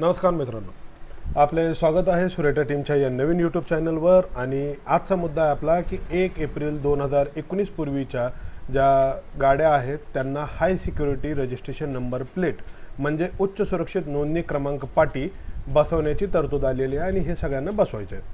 नमस्कार मित्रांनो. आपले स्वागत आहे सुरेटा टीमच्या या नवीन यूट्यूब चॅनलवर आणि आजचा मुद्दा आहे आपला की एक एप्रिल दोन हजार एकोणीस पूर्वीच्या ज्या गाड्या आहेत त्यांना high security registration number plate म्हणजे उच्च सुरक्षित नोंदणी क्रमांक पाटी बसवण्याची तरतूद आलेली आहे आणि हे सगळ्यांना बसवायचे आहे.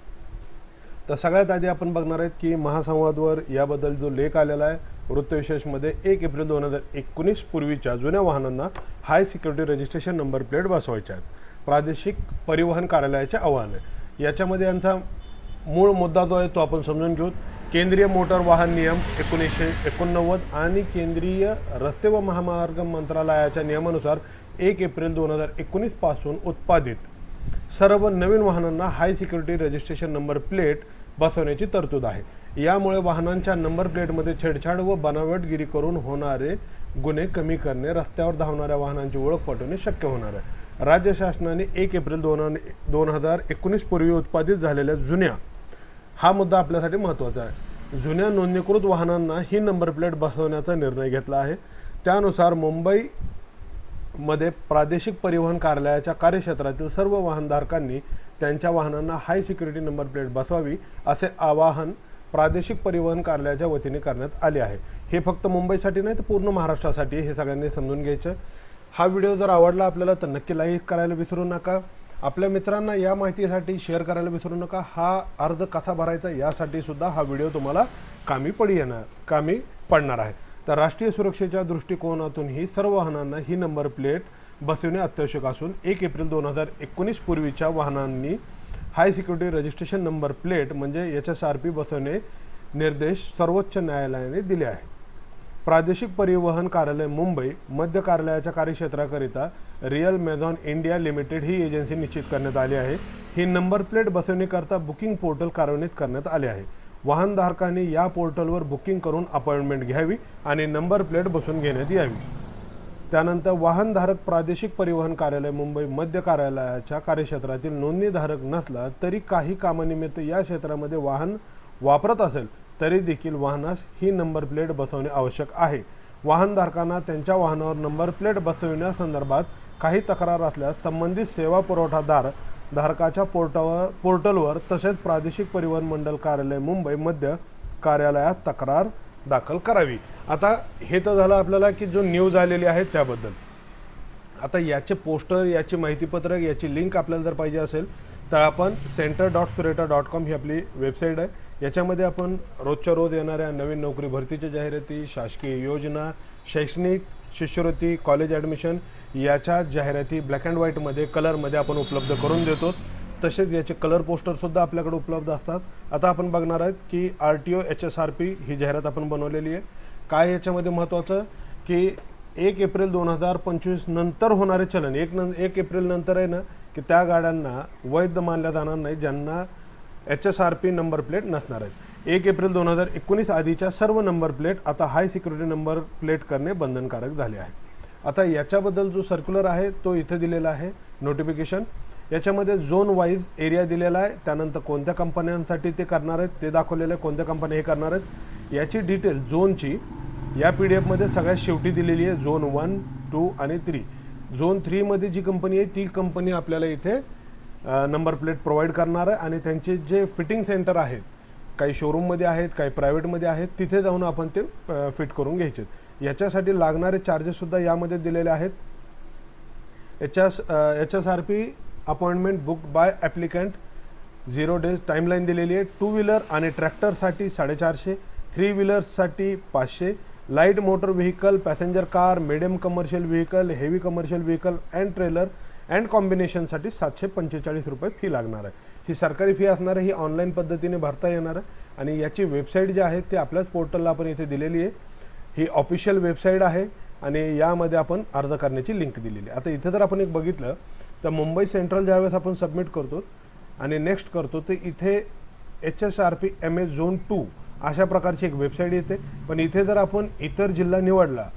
तर सगळ्यात आधी आपण बघणार आहेत की महासंवादवर याबद्दल जो लेख आलेला आहे वृत्तविशेषमध्ये एक एप्रिल दोन हजार एकोणीस पूर्वीच्या जुन्या वाहनांना high security registration number plate बसवायच्या आहेत. प्रादेशिक परिवहन कार्यालयाचे आव्हान आहे. याच्यामध्ये यांचा मूळ मुद्दा जो आहे तो आपण समजून घेऊ केंद्रीय मोटर वाहन नियम एकोणीसशे एकोणनव्वद आणि केंद्रीय रस्ते व महामार्ग मंत्रालयाच्या नियमानुसार एक एप्रिल दोन हजार एकोणीसपासून उत्पादित सर्व नवीन वाहनांना high security registration number plate बसवण्याची तरतूद आहे. यामुळे वाहनांच्या नंबर प्लेटमध्ये छेडछाड व बनावटगिरी करून होणारे गुन्हे कमी करणे रस्त्यावर धावणाऱ्या वाहनांची ओळख पटवणे शक्य होणार आहे. राज्य शासनाने एक एप्रिल दोन दोन हजार एकोणीस पूर्वी उत्पादित झालेल्या जुन्या हा मुद्दा आपल्यासाठी महत्त्वाचा आहे. जुन्या नोंदणीकृत वाहनांना ही नंबर प्लेट बसवण्याचा निर्णय घेतला आहे. त्यानुसार मुंबई मध्ये प्रादेशिक परिवहन कार्यालयाच्या कार्यक्षेत्रातील सर्व वाहनधारकांनी त्यांच्या वाहनांना हाय सिक्युरिटी नंबर प्लेट बसवावी असे आवाहन प्रादेशिक परिवहन कार्यालयाच्या वतीने करण्यात आले आहे. हे फक्त मुंबईसाठी नाही तर पूर्ण महाराष्ट्रासाठी हे सगळ्यांनी समजून घ्यायचं हा व्हिडिओ जर आवडला आपल्याला तर नक्की लाईक करायला विसरू नका. आपल्या मित्रांना या माहितीसाठी शेअर करायला विसरू नका. हा अर्ज कसा भरायचा यासाठी सुद्धा हा व्हिडिओ तुम्हाला कामी पडी येणार कामी पडणार आहे. तर राष्ट्रीय सुरक्षेच्या दृष्टिकोनातून ही सर्व वाहनांना ही नंबर प्लेट बसविणे अत्यावश्यक असून एक एप्रिल दोन हजार एकोणीस पूर्वीच्या वाहनांनी high security registration number plate म्हणजे एच एस आर पी बसवणे निर्देश सर्वोच्च न्यायालयाने दिले आहेत. प्रादेशिक परिवहन कार्यालय मुंबई मध्य कार्यालयाच्या कार्यक्षेत्राकरिता रिअल मेझॉन इंडिया लिमिटेड ही एजन्सी निश्चित करण्यात आली आहे. ही नंबर प्लेट बसवण्याकरता बुकिंग पोर्टल कार्यान्वित करण्यात आले आहे. वाहनधारकांनी या पोर्टलवर बुकिंग करून अपॉइंटमेंट घ्यावी आणि नंबर प्लेट बसवून घेण्यात यावी. त्यानंतर वाहनधारक प्रादेशिक परिवहन कार्यालय मुंबई मध्य कार्यालयाच्या कार्यक्षेत्रातील नोंदणीधारक नसला तरी काही कामानिमित्त या क्षेत्रामध्ये वाहन वापरत असेल तरी देखील वाहनास ही नंबर प्लेट बसवणे आवश्यक आहे. वाहनधारकांना त्यांच्या वाहनावर नंबर प्लेट बसविण्यासंदर्भात काही तक्रार असल्यास संबंधित सेवा पुरवठादार धारकाच्या पोर्टावर पोर्टलवर तसेच प्रादेशिक परिवहन मंडळ कार्यालय मुंबई मध्य कार्यालयात तक्रार दाखल करावी. आता हे तर झालं आपल्याला की जो न्यूज आलेली आहे त्याबद्दल. आता याचे पोस्टर याची माहितीपत्रक याची लिंक आपल्याला जर पाहिजे असेल तर आपण centre dot sureta dot com ही आपली वेबसाईट आहे. याच्यामध्ये आपण रोजच्या रोज येणाऱ्या नवीन नोकरी भरतीच्या जाहिराती शासकीय योजना शैक्षणिक शिष्यवृत्ती कॉलेज ॲडमिशन याच्या जाहिराती ब्लॅक अँड व्हाईटमध्ये कलरमध्ये आपण उपलब्ध करून देतो. तसेच याचे कलर पोस्टरसुद्धा आपल्याकडे उपलब्ध असतात. आता आपण बघणार आहोत की R T O H S R P ही जाहिरात आपण बनवलेली आहे. काय याच्यामध्ये महत्त्वाचं की एक एप्रिल दोन हजार पंचवीस नंतर होणारे चलन एक न एक एप्रिल नंतर आहे ना की त्या गाड्यांना वैध मानल्या जाणार नाही ज्यांना H S R P number plate नसणार आहेत. एक एप्रिल दोन हजार एकोणीस आधीच्या सर्व नंबर प्लेट आता हाय सिक्युरिटी नंबर प्लेट करणे बंधनकारक झाले आहे. आता याच्याबद्दल जो सर्क्युलर आहे तो इथे दिलेला आहे नोटिफिकेशन याच्यामध्ये झोन वाईज एरिया दिलेला आहे. त्यानंतर कोणत्या कंपन्यांसाठी ते करणार आहेत ते दाखवलेलं आहे. कोणत्या कंपन्या हे करणार आहेत याची डिटेल झोनची या पी डी एफमध्ये सगळ्यात शेवटी दिलेली आहे झोन वन टू आणि थ्री झोन थ्रीमध्ये जी कंपनी आहे ती कंपनी आपल्याला इथे नंबर प्लेट प्रोव्हाइड करणार आहे आणि त्यांचे जे फिटिंग सेंटर आहेत काही शोरूममध्ये आहेत काही प्रायव्हेटमध्ये आहेत तिथे जाऊन आपण ते फिट करून घ्यायचे. याच्यासाठी लागणारे चार्जेससुद्धा यामध्ये दिलेले आहेत. H S H S R P appointment book by applicant zero days timeline दिलेली आहे. टू व्हीलर आणि ट्रॅक्टरसाठी साडेचारशे थ्री व्हीलर्ससाठी पाचशे. Light motor vehicle passenger car medium commercial vehicle heavy commercial vehicle and trailer and कॉम्बिनेशनसाठी सातशे पंचेचाळीस रुपये फी लागणार आहे. ही सरकारी फी असणार आहे ही ऑनलाईन पद्धतीने भरता येणार आहे. आणि याची वेबसाईट जी आहे ते आपल्याच पोर्टलला आपण इथे दिलेली आहे. ही ऑफिशियल वेबसाईट आहे आणि यामध्ये आपण अर्ज करण्याची लिंक दिलेली आहे. आता इथे जर आपण एक बघितलं तर मुंबई सेंट्रल ज्यावेळेस आपण सबमिट करतो आणि नेक्स्ट करतो तर इथे H S R P M S zone two अशा प्रकारची एक वेबसाईट येते. पण इथे जर आपण इतर जिल्हा निवडला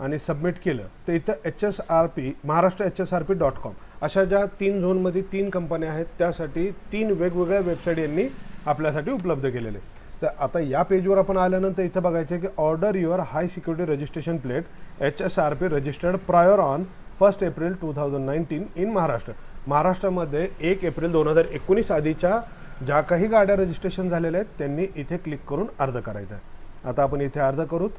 आणि सबमिट केलं तर इथं H S R P Maharashtra H S R P dot com अशा ज्या तीन झोनमध्ये तीन कंपन्या आहेत त्यासाठी तीन वेगवेगळ्या वेबसाईट यांनी आपल्यासाठी उपलब्ध केलेले. आहेत. तर आता या पेजवर आपण आल्यानंतर इथं बघायचं आहे की order your high security registration plate H S R P registered prior on first April two thousand nineteen in Maharashtra. महाराष्ट्रामध्ये एक एप्रिल दोन हजार एकोणीस आधीच्या ज्या काही गाड्या रजिस्ट्रेशन झालेल्या आहेत त्यांनी इथे क्लिक करून अर्ज करायचा आहे. आता आपण इथे अर्ज करूत.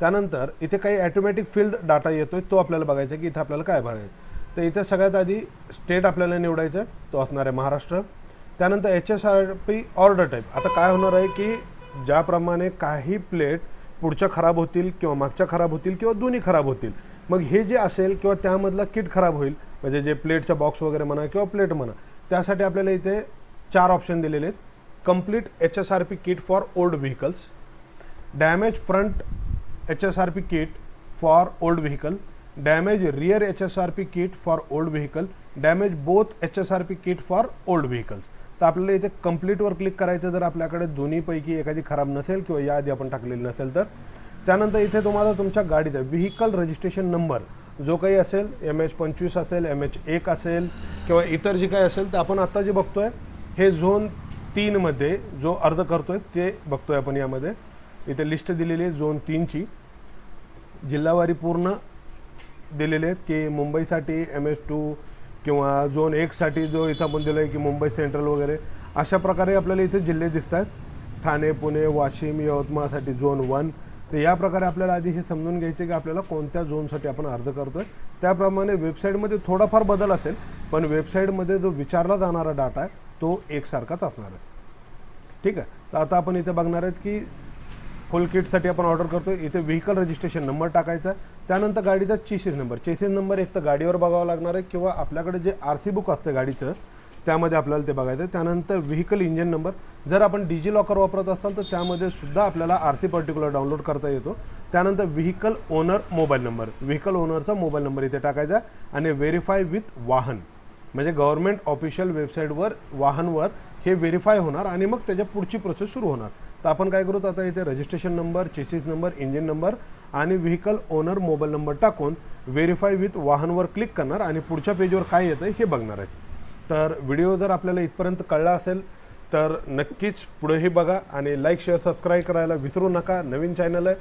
त्यानंतर इथे काही ॲटोमॅटिक फील्ड डाटा येतोय तो आपल्याला बघायचा आहे की इथे आपल्याला काय बघायचं तर इथे सगळ्यात आधी स्टेट आपल्याला निवडायचं आहे तो असणार आहे महाराष्ट्र. त्यानंतर H S R P order type आता काय होणार आहे की ज्याप्रमाणे काही प्लेट पुढच्या खराब होतील किंवा मागच्या खराब होतील किंवा दोन्ही खराब होतील. मग हे जे असेल किंवा त्यामधलं किट खराब होईल म्हणजे जे प्लेटच्या बॉक्स वगैरे म्हणा किंवा प्लेट म्हणा त्यासाठी आपल्याला इथे चार ऑप्शन दिलेले आहेत. Complete H S R P kit for old vehicles damage front H S R P kit for old vehicle damage rear H S R P kit for old vehicle damage both H S R P kit for old vehicles. तर आपल्याला इथे कम्प्लीटवर click करायचं जर आपल्याकडे दोन्हीपैकी एखादी खराब नसेल किंवा याआधी आपण टाकलेली नसेल तर. त्यानंतर इथे तुम्हाला तुमच्या गाडीचा व्हेकल रजिस्ट्रेशन नंबर जो काही असेल एम एच पंचवीस असेल एम एच एक असेल किंवा इतर जे काही असेल तर आपण आत्ता जे बघतोय हे झोन तीनमध्ये जो अर्ज करतोय ते बघतोय आपण यामध्ये. इथे लिस्ट दिलेली आहे झोन तीनची. जिल्हावारी पूर्ण दिलेले आहेत की मुंबईसाठी एम एस टू किंवा झोन एकसाठी जो इथं आपण दिलं आहे की मुंबई सेंट्रल वगैरे अशा प्रकारे आपल्याला इथे जिल्हे दिसत आहेत ठाणे पुणे वाशिम यवतमाळसाठी झोन वन. तर या प्रकारे आपल्याला आधी हे समजून घ्यायचे की आपल्याला कोणत्या झोनसाठी आपण अर्ज करतो आहे त्याप्रमाणे वेबसाईटमध्ये थोडाफार बदल असेल पण वेबसाईटमध्ये जो विचारला जाणारा डाटा आहे तो एकसारखाच असणार आहे. ठीक आहे? तर आता आपण इथे बघणार आहेत की फुल किटसाठी आपण ऑर्डर करतो इथे व्हेकल रजिस्ट्रेशन नंबर टाकायचा त्यानंतर गाडीचा चेसिस नंबर. चेसिस नंबर एक तर गाडीवर बघावं लागणार आहे किंवा आपल्याकडे जे आर सी बुक असतं गाडीचं त्यामध्ये आपल्याला ते बघायचं आहे. त्यानंतर व्हेकल इंजिन नंबर. जर आपण डिजी लॉकर वापरत असाल तर त्यामध्ये सुद्धा आपल्याला आर सी पर्टिक्युलर डाउनलोड करता येतो. त्यानंतर vehicle owner mobile number. Vehicle ओनरचा mobile number इथे टाकायचा आणि व्हेरीफाय विथ वाहन. म्हणजे गव्हर्नमेंट ऑफिशियल वेबसाईटवर वाहनवर हे व्हेरीफाय होणार आणि मग त्याच्या पुढची प्रोसेस सुरू होणार. तर आपण काय करू आता इथे registration number chassis number engine number आणि व्हेकल ओनर मोबाईल नंबर टाकून व्हेरीफाय विथ वाहनवर क्लिक करणार आणि पुढच्या पेजवर काय येतं हे बघणार आहे तर व्हिडिओ जर आपल्याला इथपर्यंत कळला असेल तर नक्कीच पुढेही बघा आणि लाईक शेअर सबस्क्राईब करायला विसरू नका. नवीन चॅनल आहे.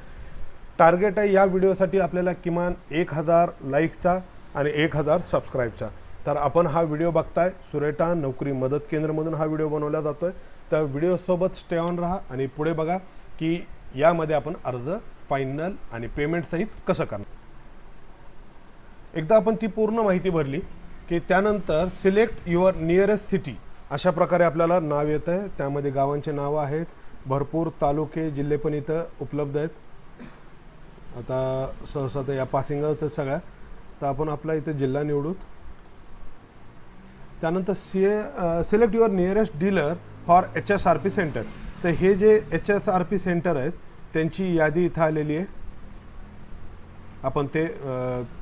टार्गेट आहे या व्हिडिओसाठी आपल्याला किमान एक हजार लाईकचा आणि एक हजार सबस्क्राईबचा तर आपण हा व्हिडिओ बघताय. सुरेटा नोकरी मदत केंद्रमधून हा व्हिडिओ बनवला जातो आहे तर व्हिडिओसोबत स्टे ऑन राहा आणि पुढे बघा की यामध्ये आपण अर्ज फायनल आणि पेमेंट सहित कसं करणार. एकदा आपण ती पूर्ण माहिती भरली की त्यानंतर सिलेक्ट युअर नियरेस्ट सिटी अशा प्रकारे आपल्याला नाव येतं आहे. त्यामध्ये गावांचे नावं आहेत. भरपूर तालुके जिल्हे पण इथं उपलब्ध आहेत. आता सहसा तर या पासिंगच सगळ्या. तर आपण आपला इथे जिल्हा निवडूत त्यानंतर see select your nearest dealer for H S R P center. तर हे जे H S R P center आहेत त्यांची यादी इथं आलेली आहे. आपण ते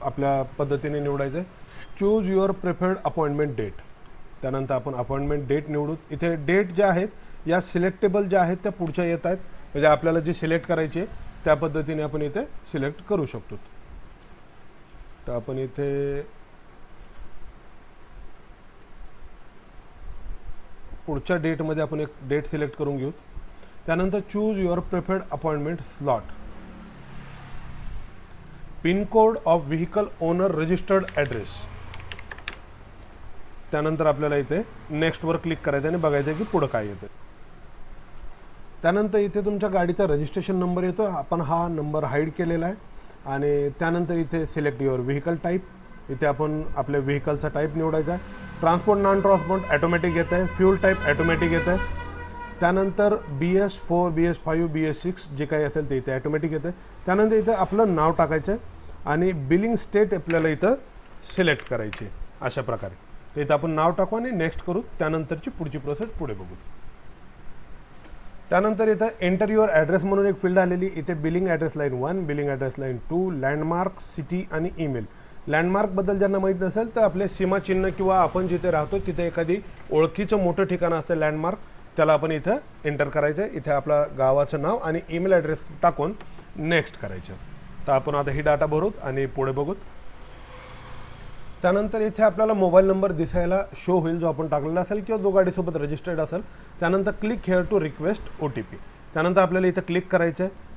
आपल्या पद्धतीने निवडायचं आहे choose your preferred appointment date त्यानंतर आपण अपॉइंटमेंट डेट निवडू. इथे डेट ज्या आहेत या सिलेक्टेबल ज्या आहेत त्या पुढच्या येत आहेत. म्हणजे आपल्याला जे सिलेक्ट करायचे आहे, त्या पद्धतीने आपण इथे सिलेक्ट करू शकतो. तर आपण इथे पुढच्या डेटमध्ये आपण एक डेट सिलेक्ट करून घेऊ. त्यानंतर choose your preferred appointment slot pincode of vehicle owner registered address. त्यानंतर आपल्याला इथे नेक्स्टवर क्लिक करायचं आणि बघायचं की पुढं काय येतं त्यानंतर इथे तुमच्या गाडीचा रजिस्ट्रेशन नंबर येतो आपण हा नंबर हाईड केलेला आहे. आणि त्यानंतर इथे सिलेक्ट युअर व्हेकल टाईप इथे आपण आपल्या व्हेकलचा टाईप निवडायचा आहे. ट्रान्सपोर्ट नॉन ट्रान्सपोर्ट ॲटोमॅटिक येत आहे. फ्यूल टाईप ॲटोमॅटिक येत आहे. त्यानंतर B S four B S five B S six जे काही असेल ते इथे ॲटोमॅटिक येतं त्यानंतर इथं आपलं नाव टाकायचं आहे आणि बिलिंग स्टेट आपल्याला इथं सिलेक्ट करायची अशा प्रकारे. तर इथं आपण नाव टाकू आणि नेक्स्ट करू. त्यानंतरची पुढची प्रोसेस पुढे बघू. त्यानंतर इथं एंटर युअर ॲड्रेस म्हणून एक फील्ड आलेली. इथे billing address line one billing address line two landmark city आणि ईमेल लँडमार्कबद्दल ज्यांना माहीत नसेल तर आपले सीमाचिन्ह किंवा आपण जिथे राहतो तिथे एखादी ओळखीचं मोठं ठिकाण असतं लँडमार्क त्याला आपण इथं एंटर करायचं. आहे इथे आपला गावाचं नाव आणि ईमेल ॲड्रेस टाकून नेक्स्ट करायचं. तर आपण आता ही डाटा भरूत आणि पुढे बघूत. त्यानंतर इथे आपल्याला मोबाईल नंबर दिसायला शो होईल जो आपण टाकलेला असेल किंवा जो गाडीसोबत रजिस्टर्ड असेल. त्यानंतर click here to request O T P त्यानंतर आपल्याला इथं क्लिक करायचं आहे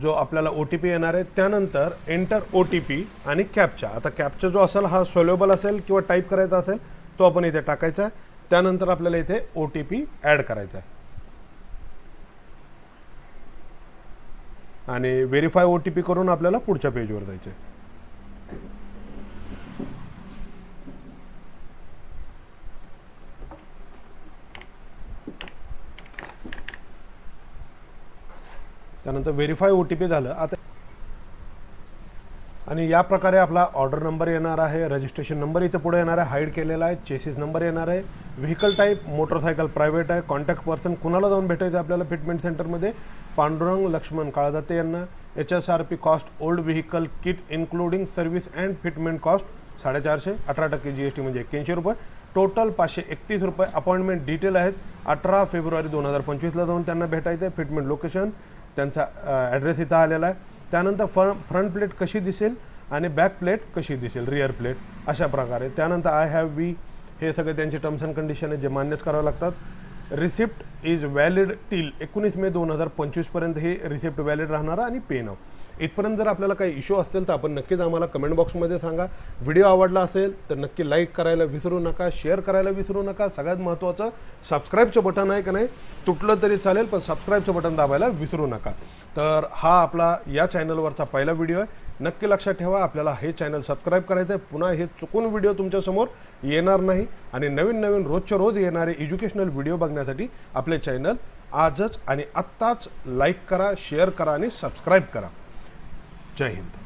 जो आपल्याला ओ टी पी येणार आहे त्यानंतर एंटर ओ टी पी आणि कॅपचा आता कॅपचा जो असेल हा सोल्युबल असेल किंवा टाईप करायचा असेल तो आपण इथे टाकायचा आहे. त्यानंतर आपल्याला इथे ओ टी पी ॲड करायचा आहे. आणि व्हेरीफाय ओ टी पी करून आपल्याला पुढच्या पेजवर जायचं त्यानंतर व्हेरीफाय ओ टी पी झालं. आता आणि या प्रकारे आपला ऑर्डर नंबर येणार आहे रजिस्ट्रेशन नंबर इथं पुढे येणार आहे हाईड केलेला आहे चेसिस नंबर येणार आहे व्हेकल टाईप मोटरसायकल प्रायव्हेट आहे कॉन्टॅक्ट पर्सन कुणाला जाऊन भेटायचं आहे आपल्याला फिटमेंट सेंटरमध्ये पांडुरंग लक्ष्मण काळदाते यांना. H S R P cost old vehicle kit including service and fitment cost साडेचारशे अठरा टक्के जी एस टी म्हणजे एक्क्याऐंशी रुपये. टोटल पाचशे एकतीस रुपये. अपॉइंटमेंट डिटेल आहेत. अठरा फेब्रुवारी दोन हजार पंचवीसला जाऊन त्यांना भेटायचं आहे. फिटमेंट लोकेशन त्यांचा ॲड्रेस इथं आलेला आहे. त्यानंतर फ फ्रंट प्लेट कशी दिसेल आणि बॅक प्लेट कशी दिसेल रिअर प्लेट अशा प्रकारे. त्यानंतर आय हॅव वी हे सगळे त्यांचे टर्म्स अँड कंडिशन आहेत जे मान्यच करावे लागतात. रिसिप्ट इज व्हॅलिड टिल एकोणीस मे दोन हजार पंचवीसपर्यंत हे रिसिप्ट व्हॅलिड राहणार आणि पे नाव इथपर्यंत जर आपल्याला काही इश्यू असतील तर आपण नक्कीच आम्हाला कमेंट बॉक्समध्ये सांगा. व्हिडिओ आवडला असेल तर नक्की लाईक करायला विसरू नका शेअर करायला विसरू नका. सगळ्यात महत्त्वाचं सबस्क्राईबचं बटन आहे का नाही तुटलं तरी चालेल पण सबस्क्राईबचं बटन दाबायला विसरू नका. तर हा आपला या चॅनलवरचा पहिला व्हिडिओ आहे. नक्की लक्षात ठेवा आपल्याला हे चॅनल सबस्क्राईब करायचं आहे पुन्हा हे चुकून व्हिडिओ तुमच्यासमोर येणार नाही. आणि नवीन नवीन रोजच्या रोज येणारे एज्युकेशनल व्हिडिओ बघण्यासाठी आपले चॅनल आजच आणि आत्ताच लाईक करा शेअर करा आणि सबस्क्राईब करा. जय हिंद